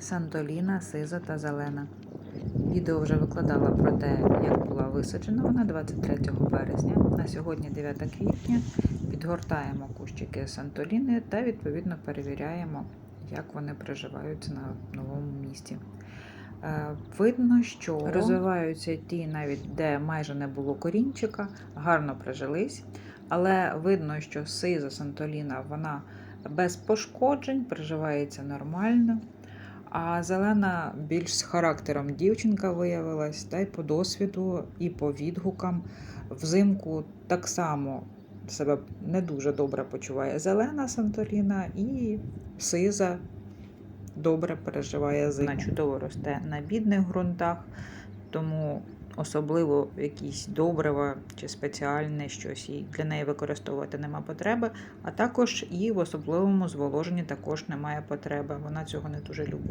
Сантоліна, сиза та зелена. Відео вже викладала про те, як була висаджена вона 23 березня. На сьогодні 9 квітня. Підгортаємо кущики Сантоліни та відповідно перевіряємо, як вони приживаються на новому місці. Е, Видно, що розвиваються ті, навіть де майже не було корінчика, гарно прижились. Але видно, що сиза Сантоліна вона без пошкоджень, приживається нормально. А зелена більш з характером дівчинка виявилась, та й по досвіду, і по відгукам. Взимку так само себе не дуже добре почуває зелена Сантоліна і сиза добре переживає зиму. Вона чудово росте на бідних ґрунтах, тому особливо якісь добрива чи спеціальне щось і для неї використовувати нема потреби, а також і в особливому зволоженні також немає потреби. Вона цього не дуже любить.